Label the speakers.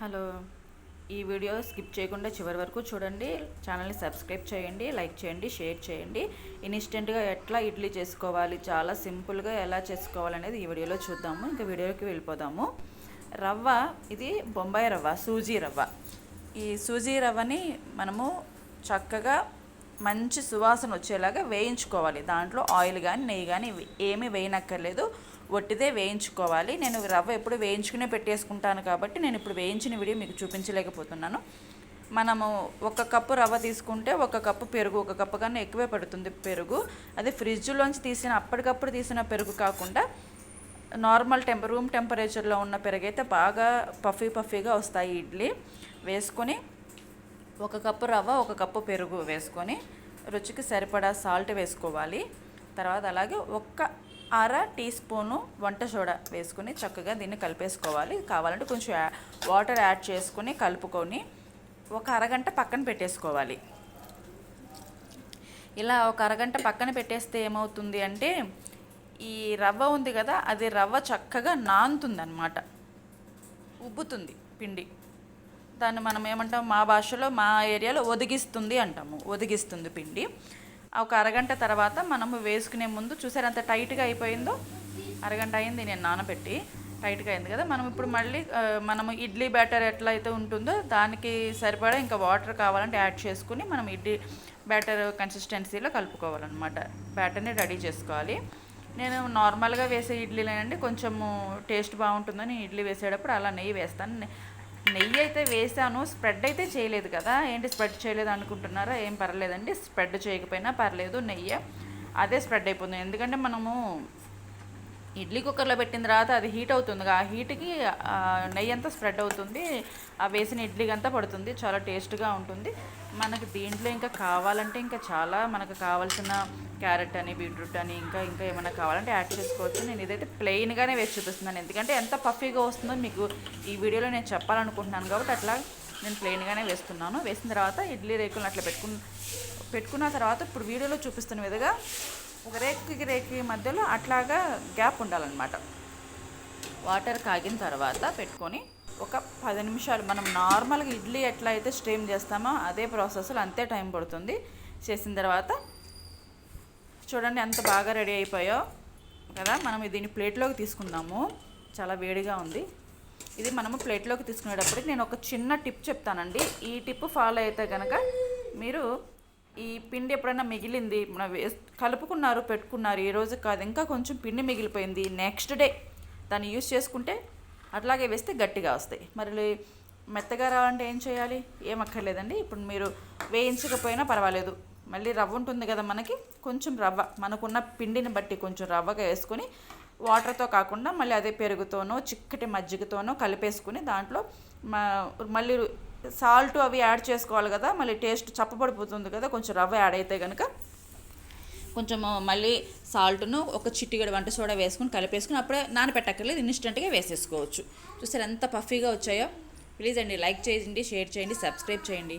Speaker 1: Hello. ఈ video skip చేయకుండా చివరి వరకు చూడండి. ఛానల్ని సబ్స్క్రైబ్ చేయండి లైక్ చేయండి షేర్ చేయండి. ఇన్స్టెంట్గా ఎట్లా ఇడ్లీ చేసుకోవాలి చాలా సింపుల్గా ఎలా చేసుకోవాలనేది ఈ వీడియోలో చూద్దాము. ఇంకా వీడియోకి వెళ్ళిపోదాము. రవ్వ ఇది బొంబాయి రవ్వ సూజీ రవ్వ. ఈ సూజీ రవ్వని మనము చక్కగా మంచి సువాసన వచ్చేలాగా వేయించుకోవాలి. దాంట్లో ఆయిల్ కానీ నెయ్యి కానీ ఏమీ వేయనక్కర్లేదు. ఒట్టిదే వేయించుకోవాలి. నేను రవ్వ ఎప్పుడు వేయించుకునే పెట్టేసుకుంటాను కాబట్టి నేను ఇప్పుడు వేయించిన వీడియో మీకు చూపించలేకపోతున్నాను. మనము ఒక కప్పు రవ్వ తీసుకుంటే ఒక కప్పు పెరుగు ఒక కప్పు కన్నా ఎక్కువే పడుతుంది పెరుగు. అది ఫ్రిడ్జ్లోంచి తీసిన అప్పటికప్పుడు తీసిన పెరుగు కాకుండా నార్మల్ టెంప రూమ్ టెంపరేచర్లో ఉన్న పెరుగు అయితే బాగా పఫీ పఫీగా వస్తాయి ఇడ్లీ. వేసుకొని ఒక కప్పు రవ్వ ఒక కప్పు పెరుగు వేసుకొని రుచికి సరిపడా సాల్ట్ వేసుకోవాలి. తర్వాత అలాగే ఒక్క అర టీ స్పూను వంట సోడా వేసుకుని చక్కగా దీన్ని కలిపేసుకోవాలి. కావాలంటే కొంచెం వాటర్ యాడ్ చేసుకుని కలుపుకొని ఒక అరగంట పక్కన పెట్టేసుకోవాలి. ఇలా ఒక అరగంట పక్కన పెట్టేస్తే ఏమవుతుంది అంటే ఈ రవ్వ ఉంది కదా అది రవ్వ చక్కగా నానుతుంది అనమాట ఉబ్బుతుంది పిండి. దాన్ని మనం ఏమంటాం మా భాషలో మా ఏరియాలో ఒదిగిస్తుంది అంటాము. ఒదిగిస్తుంది పిండి. ఒక అరగంట తర్వాత మనము వేసుకునే ముందు చూసారు ఎంత టైట్గా అయిపోయిందో? అరగంట అయింది నేను నానబెట్టి. టైట్గా అయింది కదా. మనం ఇప్పుడు మళ్ళీ మనము ఇడ్లీ బ్యాటర్ ఎట్లా అయితే ఉంటుందో దానికి సరిపడా ఇంకా వాటర్ కావాలంటే యాడ్ చేసుకుని మనం ఇడ్లీ బ్యాటర్ కన్సిస్టెన్సీలో కలుపుకోవాలన్నమాట. బ్యాటర్ని రెడీ చేసుకోవాలి. నేను నార్మల్గా వేసే ఇడ్లీలేనండి. కొంచెము టేస్ట్ బాగుంటుందని ఇడ్లీ వేసేటప్పుడు అలా నెయ్యి వేస్తాను. నెయ్యి అయితే వేసాను స్ప్రెడ్ అయితే చేయలేదు కదా. ఏంటి స్ప్రెడ్ చేయలేదు అనుకుంటున్నారా? ఏం పర్లేదండి. స్ప్రెడ్ చేయకపోయినా పర్లేదు నెయ్యి. అదే స్ప్రెడ్ అయిపోతుంది. ఎందుకంటే మనము ఇడ్లీ కుక్కర్లో పెట్టిన తర్వాత అది హీట్ అవుతుంది. ఆ హీట్కి నెయ్యి అంతా స్ప్రెడ్ అవుతుంది. ఆ వేసిన ఇడ్లీకి అంతా పడుతుంది. చాలా టేస్ట్గా ఉంటుంది. మనకి దీంట్లో ఇంకా కావాలంటే ఇంకా చాలా మనకు కావాల్సిన క్యారెట్ అని బీట్రూట్ అని ఇంకా ఇంకా ఏమైనా కావాలంటే యాడ్ చేసుకోవచ్చు. నేను ఇదైతే ప్లెయిన్గానే వేసి చూపిస్తున్నాను. ఎందుకంటే ఎంత పఫీగా వస్తుందో మీకు ఈ వీడియోలో నేను చెప్పాలనుకుంటున్నాను కాబట్టి అట్లా నేను ప్లెయిన్గానే వేస్తున్నాను. వేసిన తర్వాత ఇడ్లీ రేకులను అట్లా పెట్టుకున్న పెట్టుకున్న తర్వాత ఇప్పుడు వీడియోలో చూపిస్తున్న విధంగా ఒక రేకుకి రేకి మధ్యలో అట్లాగా గ్యాప్ ఉండాలన్నమాట. వాటర్ కాగిన తర్వాత పెట్టుకొని ఒక పది నిమిషాలు మనం నార్మల్గా ఇడ్లీ ఎట్లా అయితే స్ట్రీమ్ చేస్తామో అదే ప్రాసెస్లో అంతే టైం పడుతుంది. చేసిన తర్వాత చూడండి ఎంత బాగా రెడీ అయిపోయో కదా మనం దీన్ని ప్లేట్లోకి తీసుకుందాము. చాలా వేడిగా ఉంది. ఇది మనము ప్లేట్లోకి తీసుకునేటప్పటికి నేను ఒక చిన్న టిప్ చెప్తానండి. ఈ టిప్ ఫాలో అయితే కనుక మీరు ఈ పిండి ఎప్పుడైనా మిగిలింది మనం వేస్ కలుపుకున్నారు పెట్టుకున్నారు ఈ రోజు కాదు ఇంకా కొంచెం పిండి మిగిలిపోయింది నెక్స్ట్ డే దాన్ని యూస్ చేసుకుంటే అట్లాగే వేస్తే గట్టిగా వస్తాయి. మరి మెత్తగా రావాలంటే ఏం చేయాలి? ఏం అక్కర్లేదండి. ఇప్పుడు మీరు వేయించకపోయినా పర్వాలేదు. మళ్ళీ రవ్వ ఉంటుంది కదా మనకి కొంచెం రవ్వ మనకున్న పిండిని బట్టి కొంచెం రవ్వగా వేసుకొని వాటర్తో కాకుండా మళ్ళీ అదే పెరుగుతోనో చిక్కటి మజ్జిగతోనో కలిపేసుకుని దాంట్లో మళ్ళీ సాల్ట్ అవి యాడ్ చేసుకోవాలి కదా మళ్ళీ టేస్ట్ చప్పబడిపోతుంది కదా కొంచెం రవ్వ యాడ్ అయితే కనుక కొంచెం మళ్ళీ సాల్ట్ను ఒక చిట్టిగడ వంట సోడా వేసుకుని కలిపేసుకుని అప్పుడే నానపెట్టక్కర్లేదు ఇన్స్టెంట్గా వేసేసుకోవచ్చు. చూసారు ఎంత పఫీగా వచ్చాయో? ప్లీజ్ అండి లైక్ చేయండి షేర్ చేయండి సబ్స్క్రైబ్ చేయండి.